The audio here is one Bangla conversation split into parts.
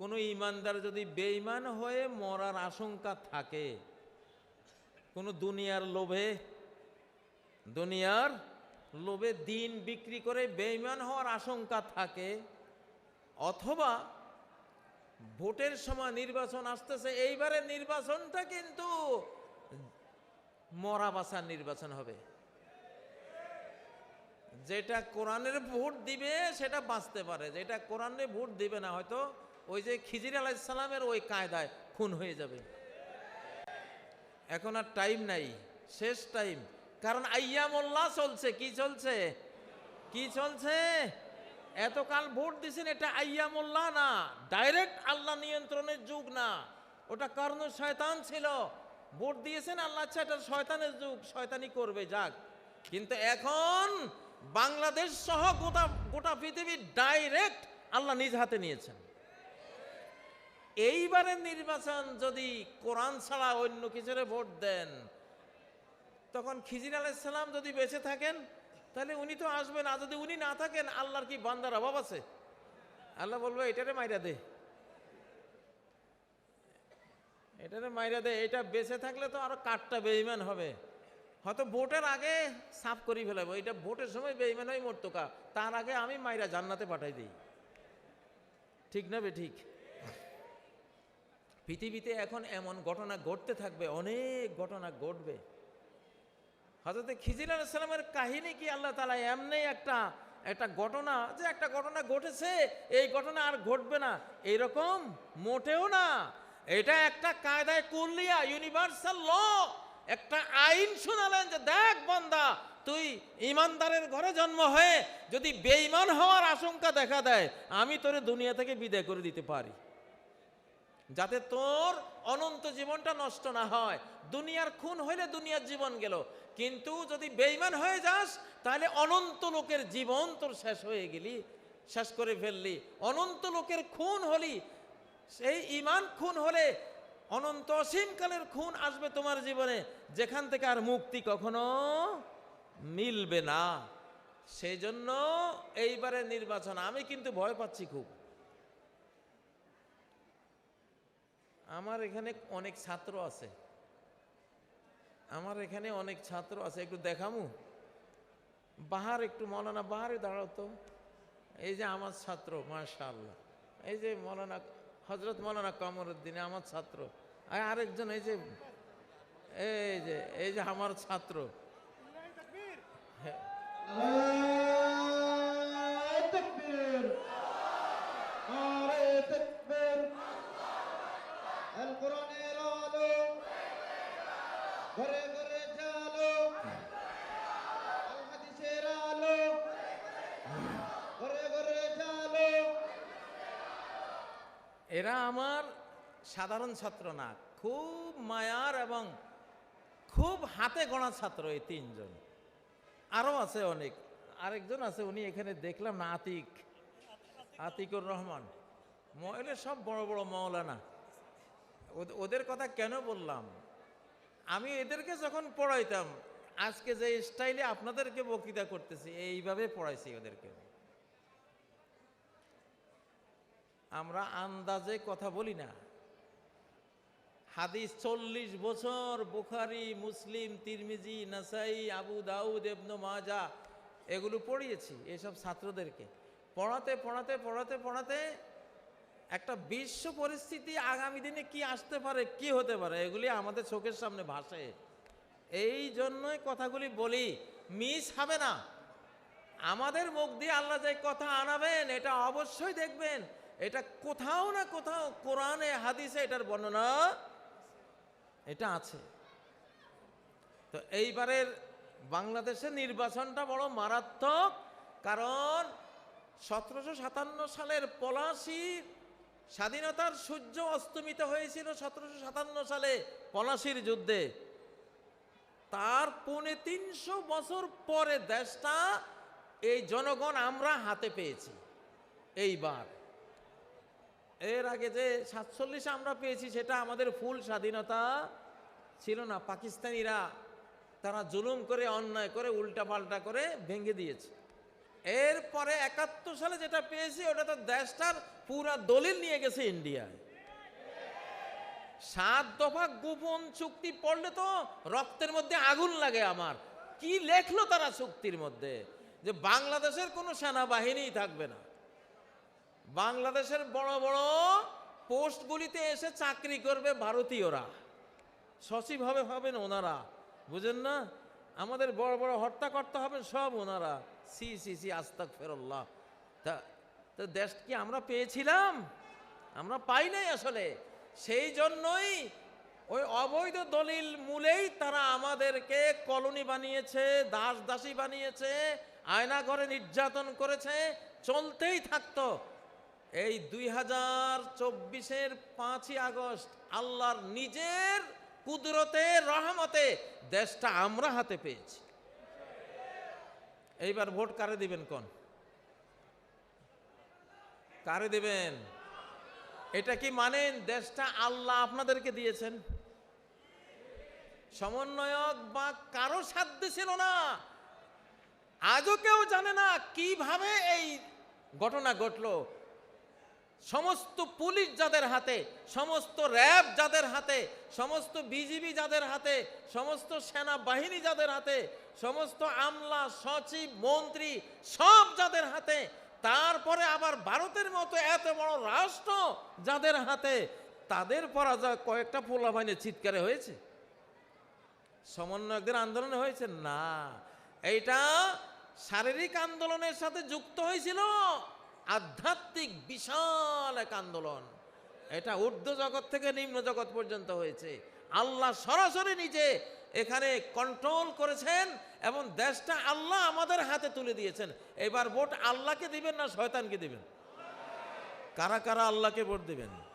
কোনো ইমানদার যদি বেঈমান হয়ে মরার আশঙ্কা থাকে, কোনো দুনিয়ার লোভে দুনিয়ার লোভে দিন বিক্রি করে বেঈমান হওয়ার আশঙ্কা থাকে, অথবা ভোটের সময় নির্বাচন আসতেছে, এইবারের নির্বাচনটা কিন্তু মরা বাসার নির্বাচন হবে। যেটা কোরআনের ভোট দিবে সেটা বাঁচতে পারে, যেটা কোরআনে ভোট দিবে না, হয়তো ওই যে খিজির আলাইসালামের ওই কায়দায় খুন হয়ে যাবে। এখন আর টাইম নাই, শেষ টাইম কারণ আইয়ামুল্লাহ চলছে, কি চলছে? কি চলছে? এতকাল ভোট দিছেন, এটা আইয়ামুল্লাহ না ডাইরেক্ট আল্লাহ নিয়ন্ত্রণের যুগ না। ওটা কর্ণ শয়তান ছিল। ভোট দিয়েছেন, আল্লাহ আচ্ছা এটা শয়তানের যুগ শয়তানি করবে, যাক। কিন্তু এখন বাংলাদেশ সহ গোটা গোটা পৃথিবী ডাইরেক্ট আল্লাহ নিজ হাতে নিয়েছেন। এইবারের নির্বাচন যদি কোরআন ছাড়া অন্য কিছুরে ভোট দেন, তখন খিজির আলাইসালাম যদি বেঁচে থাকেন, তাহলে উনি তো আসবেন। আর যদি উনি না থাকেন, আল্লাহর কি বান্দার অভাব আছে? আল্লাহ বলবে, এটারে মাইরা দে। এটারে মাইরা দে। এটা বেঁচে থাকলে তো আরও কাঠটা বেইমান হবে। হয়তো ভোটের আগে সাফ করি ফেলাবো। এটা ভোটের সময় বেইমান হয় মরতো কা? তার আগে আমি মাইরা জান্নাতে পাঠাই দিই। ঠিক না বে ঠিক? পৃথিবীতে এখন এমন ঘটনা ঘটতে থাকবে, অনেক ঘটনা ঘটবে। হজরত খিজির আলাইসালামের কাহিনী কি আল্লাহ তালা এমনি একটা একটা ঘটনা যে একটা ঘটনা ঘটেছে, এই ঘটনা আর ঘটবে না। এইরকম মোটেও না। এটা একটা কায়দায় কুল্লিয়া ইউনিভার্সাল ল একটা আইন শোনালেন যে, দেখ বন্দা, তুই ইমানদারের ঘরে জন্ম হয়ে যদি বেঈমান হওয়ার আশঙ্কা দেখা দেয়, আমি তোরে দুনিয়া থেকে বিদায় করে দিতে পারি। যাতে তোর অনন্ত জীবনটা নষ্ট না হয়। দুনিয়ার খুন হইলে দুনিয়ার জীবন গেল। কিন্তু যদি বেইমান হয়ে যাস, তাহলে অনন্ত লোকের জীবন তোর শেষ হয়ে গেলি, শেষ করে ফেললি। অনন্ত লোকের খুন হলি, সেই ইমান খুন হলে অনন্ত অসীমকালের খুন আসবে তোমার জীবনে। যেখান থেকে আর মুক্তি কখনো মিলবে না। সেই জন্য এইবারের নির্বাচন আমি কিন্তু ভয় পাচ্ছি খুব। আমার এখানে অনেক ছাত্র আছে। আমার এখানে অনেক ছাত্র আছে একটু দেখামু? বাহার একটু মৌলানা বাহারে দাঁড়াও তো। এই যে আমার ছাত্র মাশাআল্লাহ। এই যে মৌলানা হজরত মৌলানা কমরুদ্দিন আমার ছাত্র। আর আরেকজন এই যে এই যে এই যে আমার ছাত্র। হ্যাঁ, কোরআনের আলো। ঘরে ঘরে এরা আমার সাধারণ ছাত্র না, খুব মায়ার এবং খুব হাতে গড়া ছাত্র এই তিনজন। আরও আছে অনেক। আরেকজন আছে, উনি এখানে দেখলাম না, আতিক। আতিকুর রহমান। মহিলা সব বড় বড় মৌলানা। ওদের কথা কেন বললাম? আমি এদেরকে যখন পড়াইতাম, আজকে যে স্টাইলে আপনাদেরকে বক্তৃতা করতেছি, এইভাবে পড়াইছি ওদেরকে। আমরা আন্দাজে কথা বলি না। হাদিস চল্লিশ বছর, বুখারি, মুসলিম, তিরমিজি, নাসাই, আবু দাউদ এবন মাজা, এগুলো পড়িয়েছি, এসব ছাত্রদেরকে। পড়াতে পড়াতে পড়াতে পড়াতে একটা বিশ্ব পরিস্থিতি আগামী দিনে কি আসতে পারে, কি হতে পারে, এগুলি আমাদের চোখের সামনে ভাসে। এই জন্যই কথাগুলি বলি, মিস হবে না। আমাদের মুখ দিয়ে আল্লাহ যে কথা আনাবেন, এটা অবশ্যই দেখবেন। এটা কোথাও না কোথাও কোরআনে, হাদিসে এটার বর্ণনা এটা আছে। তো এইবারের বাংলাদেশের নির্বাচনটা বড় মারাত্মক, কারণ সতেরোশো সাতান্ন সালের পলাশি স্বাধীনতার সূর্য অস্তমিত হয়েছিল সতেরোশো সাতান্ন সালে পলাশির যুদ্ধে। তার পৌনে তিনশো বছর পরে দেশটা, এই জনগণ আমরা হাতে পেয়েছি। এইবার। এর আগে যে সাতচল্লিশে আমরা পেয়েছি, সেটা আমাদের ফুল স্বাধীনতা ছিল না। পাকিস্তানিরা তারা জুলুম করে, অন্যায় করে উল্টা পাল্টা করে ভেঙে দিয়েছে। এরপরে একাত্তর সালে যেটা পেয়েছি, ওটা তো দেশটার পুরা দলিল নিয়ে গেছে ইন্ডিয়ায় সাত দফা গোপন চুক্তি পড়লে তো রক্তের মধ্যে আগুন লাগে আমার। কি লেখলো তারা চুক্তির মধ্যে? যে বাংলাদেশের কোনো সেনাবাহিনী থাকবে না। বাংলাদেশের বড় বড় পোস্টগুলিতে এসে চাকরি করবে ভারতীয়রা। সচিব হবে হবেন ওনারা। বুঝেন না? আমাদের বড় বড় হর্তাকর্তা হবেন সব ওনারা। সি সি সি আস্তাক ফেরল্লাহ তা, তো দেশ কি আমরা পেয়েছিলাম? আমরা পাই নাই আসলে। সেই জন্যই ওই অবৈধ দলিল মূলেই তারা আমাদেরকে কলোনি বানিয়েছে, দাস দাসী বানিয়েছে, আয়না ঘরে নির্যাতন করেছে, চলতেই থাকতো। এই দুই হাজার চব্বিশের পাঁচই আগস্ট আল্লাহর নিজের কুদরতে, রহমতে দেশটা আমরা হাতে পেয়েছি। এইবার ভোট কারে দিবেন কোন? কারে দিবেন? এটা কি মানেন দেশটা আল্লাহ আপনাদেরকে দিয়েছেন? সমন্বয়ক বা কারও সাধ্য ছিল না। আজও কেউ জানে না কীভাবে এই ঘটনা ঘটলো। সমস্ত পুলিশ যাদের হাতে, সমস্ত র্যাব যাদের হাতে, সমস্ত বিজিবি যাদের হাতে, সমস্ত সেনাবাহিনী যাদের হাতে, সমস্ত আমলা, সচিব, মন্ত্রী সব যাদের হাতে, তারপরে আবার ভারতের মতো এত বড় রাষ্ট্র যাদের হাতে, তাদের পরাজয় কয়েকটা পোলা বাহিনীর চিৎকারে হয়েছে। সমন্বয়কদের আন্দোলনে হয়েছে? না। এইটা শারীরিক আন্দোলনের সাথে যুক্ত হয়েছিল। আধ্যাত্মিক বিশাল এক আন্দোলন। এটা ঊর্ধ্ব জগৎ থেকে নিম্ন জগৎ পর্যন্ত হয়েছে। আল্লাহ সরাসরি নিজে এখানে কন্ট্রোল করেছেন এবং দেশটা আল্লাহ আমাদের হাতে তুলে দিয়েছেন। এবার ভোট আল্লাহকে দিবেন না শয়তানকে দিবেন? কারা কারা আল্লাহকে ভোট দিবেন?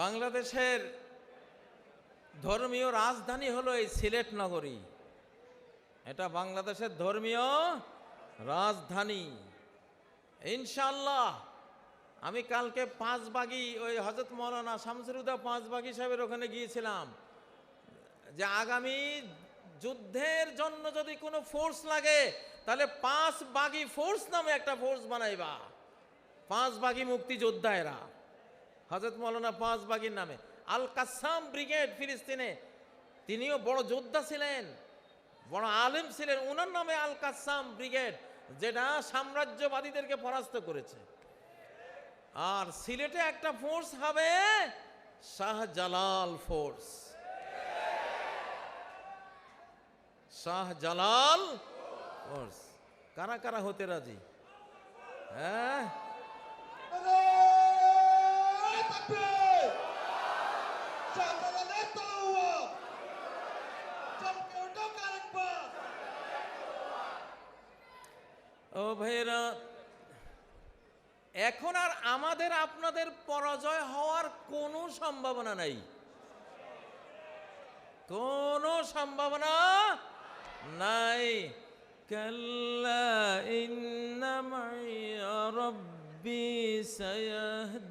বাংলাদেশের ধর্মীয় রাজধানী হলো এই সিলেট নগরী। এটা বাংলাদেশের ধর্মীয় রাজধানী। ইনশাল্লাহ আমি কালকে পাঁচবাগি ওই হজরত মৌলানা শামসুরুদা পাঁচবাগি সাহেবের ওখানে গিয়েছিলাম। যে আগামী যুদ্ধের জন্য যদি কোনো ফোর্স লাগে, তাহলে পাঁচ বাগি ফোর্স নামে একটা ফোর্স বানাইবা। পাঁচ বাগি মুক্তিযোদ্ধা এরা। হজরত মৌলানা পাঁচ বাগির নামে। আল কাসাম ব্রিগেড ফিলিস্তিনে তিনিও বড় যোদ্ধা ছিলেন, বড় আলেম ছিলেন ওনার নামে আল কাসাম ব্রিগেড, যেটা সাম্রাজ্যবাদীদেরকে পরাস্ত করেছে। আর সিলেটে একটা ফোর্স হবে শাহজালাল ফোর্স শাহজালাল ফোর্স কারা কারা হতে রাজি? হ্যাঁ! ও ভাইরা এখন আর আমাদের আপনাদের পরাজয় হওয়ার কোনো সম্ভাবনা নাই। কোনো সম্ভাবনা নাই। সায়াহদিন।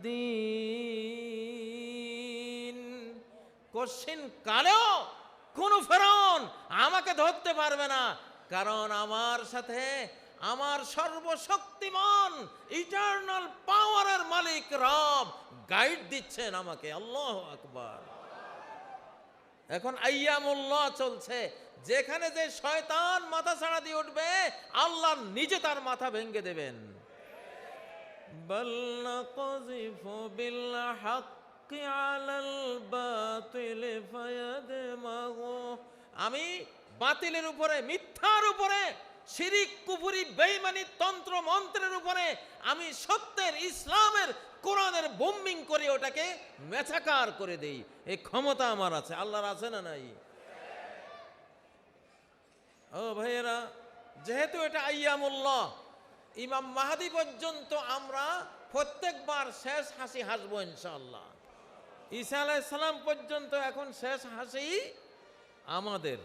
কোশ্চিন কালেও কোন ফেরন আমাকে ধরতে পারবে না। কারণ আমার সাথে আমার সর্বশক্তিমান ইটার্নাল পাওয়ারের মালিক রব গাইড দিচ্ছেন আমাকে। আল্লাহ আকবার। এখন আয়ামুল্লাহ চলছে। যেখানে যে শয়তান মাথা ছাড়া দিয়ে উঠবে আল্লাহ নিজে তার মাথা ভেঙে দেবেন। আমি বাতিলের উপরে মিথ্যার উপরে শিরিক, কুফুরি, বেইমানি তন্ত্র মন্ত্রের উপরে আমি সত্যের, ইসলামের, কোরআনের বোম্বিং করে ওটাকে মেছাকার করে দেই। এই ক্ষমতা আমার আছে। আল্লাহর আছে না নাই? ও ভাইয়েরা, যেহেতু এটা আইয়ামুল্লাহ, ইমাম মাহাদি পর্যন্ত আমরা প্রত্যেকবার শেষ হাসি হাসবো ইনশাআল্লাহ। ঈসা আলাইসালাম পর্যন্ত এখন শেষ হাসি আমাদের।